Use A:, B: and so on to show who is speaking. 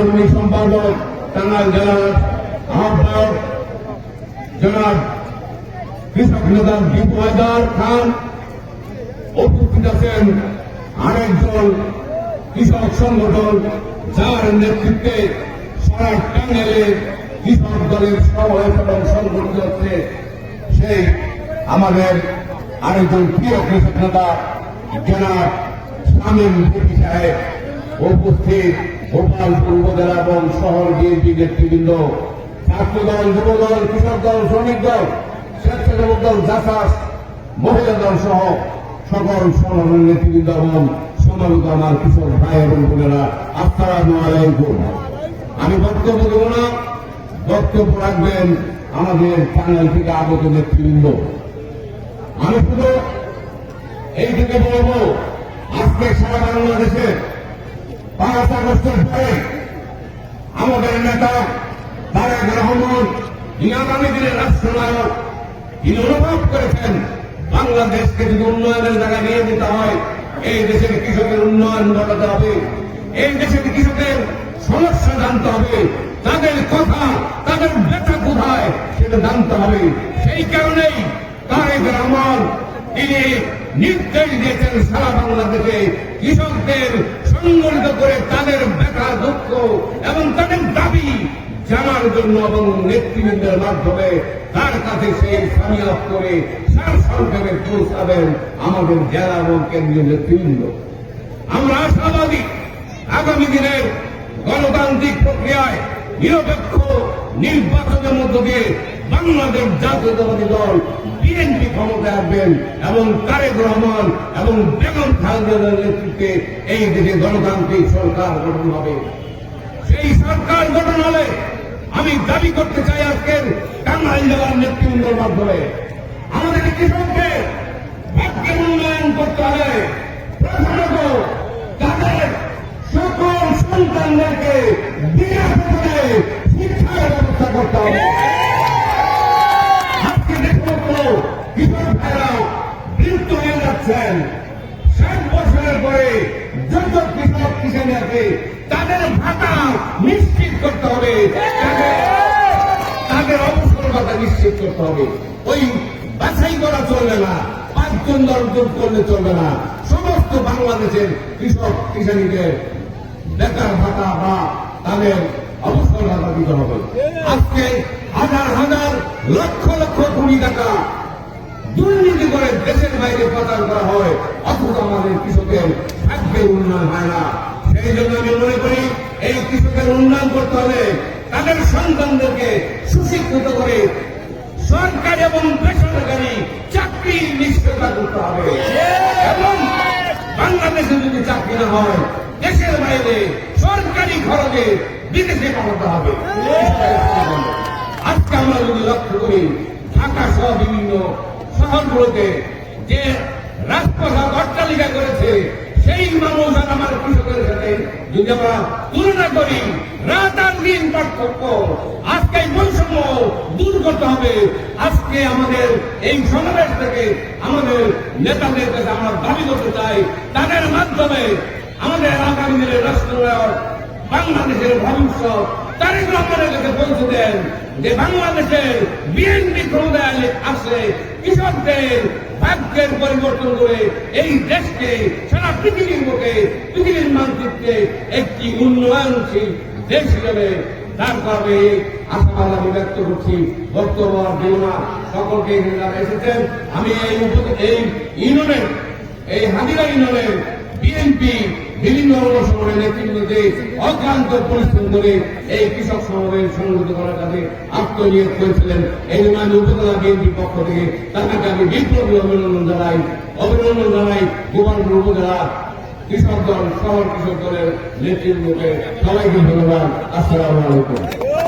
A: সাংগঠনিক সম্পাদক টাঙ্গাইল জেলার আহ্বায়ক জনাব কৃষক নেতা দীপু হায়দার খান। উপস্থিত আছেন আরেকজন কৃষক সংগঠন, যার নেতৃত্বে সারা টাঙ্গাইলে কৃষক দলের সমাবেশ এবং সংগঠিত হচ্ছে সেই আমাদের আরেকজন প্রিয় কৃষক নেতা শামীম ভিপি সাহেব উপস্থিত। গোপালপুর উপজেলা এবং শহর বিএনপি নেতৃবৃন্দ ছাত্র দল যুব দল কৃষক দল শ্রমিক দল স্বেচ্ছাসেবক দল জাসাস মহিলা দল সহ সকল সংগঠনের নেতৃবৃন্দ এবং সমাবেত আমার কৃষক ভাই এবং বোনেরা, আসসালামু আলাইকুম। আমি বক্তব্য দেব না, বক্তব্য রাখবেন আমাদের টাঙ্গাইল থেকে আগত নেতৃবৃন্দ। আমি শুধু এই থেকে বলব, আজকে সারা বাংলাদেশে পাঁচ আগস্টের পরে আমাদের নেতা তারেক রহমান যিনি দিনের রাষ্ট্রনায়ক, তিনি অনুভব করেছেন বাংলাদেশকে যদি উন্নয়নের জায়গায় নিয়ে যেতে হয়, এই দেশের কৃষকের উন্নয়ন ঘটাতে হবে, এই দেশের কৃষকের সমস্যা জানতে হবে, তাদের কথা, তাদের ব্যথা কোথায় সেটা জানতে হবে। সেই কারণেই তারেক রহমান, তিনি নির্দেশ দিয়েছেন সারা বাংলাদেশে কৃষকদের সংগঠিত করে তাদের ব্যথা, দুঃখ এবং তাদের দাবি জানার জন্য এবং নেতৃবৃন্দের মাধ্যমে তার কাছে সেই সামিয়াত করে সার সংক্ষেপে পৌঁছাবেন আমাদের জেলা এবং কেন্দ্রীয় নেতৃবৃন্দ। আমরা আশাবাদী আগামী দিনের গণতান্ত্রিক প্রক্রিয়ায় নিরপেক্ষ নির্বাচনের মধ্য দিয়ে বাংলাদেশ জাতীয়তাবাদী দল, বিএনপি ক্ষমতায় আসবেন এবং তারেক রহমান এবং বেগম খালেদার নেতৃত্বে এই দেশে গণতান্ত্রিক সরকার গঠন হবে। সেই সরকার গঠন হলে আমি দাবি করতে চাই আজকের টাঙ্গাইল জেলার নেতৃবৃন্দের মাধ্যমে। আমাদের কৃষকদের ভাগ্যের উন্নয়ন করতে হবে প্রথমত তাদের সকল সন্তানদেরকে বিনামূল্যে শিক্ষার ব্যবস্থা করতে হবে আজকে দেখুন তো কৃষক ভাইরাও বৃদ্ধ হয়ে যাচ্ছেন ষাট বছরের পরে যত কৃষক কিষানে আছে, তাদের ভাতা নিশ্চিত করতে হবে। তাদের অবসর ভাতা নিশ্চিত করতে হবে। ওই বাছাই করা চলবে না, পাঁচজন দর্জন করলে চলবে না। সমস্ত বাংলাদেশের কৃষক কিষানীদের বেকার ভাতা বা তাদের অবসর ভাতা দিতে হবে। আজকে হাজার হাজার লক্ষ লক্ষ কোটি টাকা দুর্নীতি করে দেশের বাইরে পাচার করা হয়, অথচ আমাদের কৃষকের ভাগ্যের উন্নয়ন হয় না। সেই জন্য আমি মনে করি, এই কৃষকের উন্নয়ন করতে হলে তাদের সন্তানদেরকে সুশিক্ষিত করে সরকারি এবং বেসরকারি চাকরি নিশ্চয়তা করতে হবে। এবং বাংলাদেশে যদি চাকরি না হয়, দেশের বাইরে সরকারি খরচে বিদেশে পাঠাতে হবে। আজকে আমরা যদি লক্ষ্য করি, ঢাকা সহ বিভিন্ন শহরগুলোতে যে রাজপ্রসাদ অট্টালিকা করেছে, সেই মানুষ আর আমার কৃষকের সাথে যদি আমরা তুলনা করি রাত আর দিন পার্থক্য। আজকে বৈষম্য দূর করতে হবে। আজকে আমাদের এই সমাবেশ থেকে আমাদের নেতাদের কাছে আমরা দাবি করতে চাই, তাদের মাধ্যমে আমাদের আগামী দিনের রাষ্ট্রনায়ক বাংলাদেশের ভবিষ্যৎ তারেক রহমানের কাছে পৌঁছে দেন যে বাংলাদেশের বিএনপি ক্ষমতায় আসলে কৃষকদের ভাগ্যের পরিবর্তন করে এই দেশকে, সারা পৃথিবীর মুখে পৃথিবীর মানচিত্রে একটি উন্নয়নশীল দেশ হিসেবে দাঁড় করবে আশাবাদ আমি ব্যক্ত করছি। বক্তব্য আর সকলকে এসেছেন। আমি এই এই ইউনিয়নের, এই হাজিরা ইউনিয়নের বিএনপি বিভিন্ন অঙ্গসংগঠনের নেতৃত্বে অক্লান্ত পরিশ্রম করে এই কৃষক সমাবেশ সংগঠিত করার কাজে আত্মনিয়োগ করেছিলেন এই জন্য উপজেলা বিএনপির পক্ষ থেকে। তাদেরকে আমি বিপ্লবী অভিনন্দন জানাই। অভিনন্দন জানাই গোপালপুর উপজেলা কৃষক দল শহর কৃষক দলের নেতৃত্বকে সবাইকে ধন্যবাদ। আসসালামু আলাইকুম।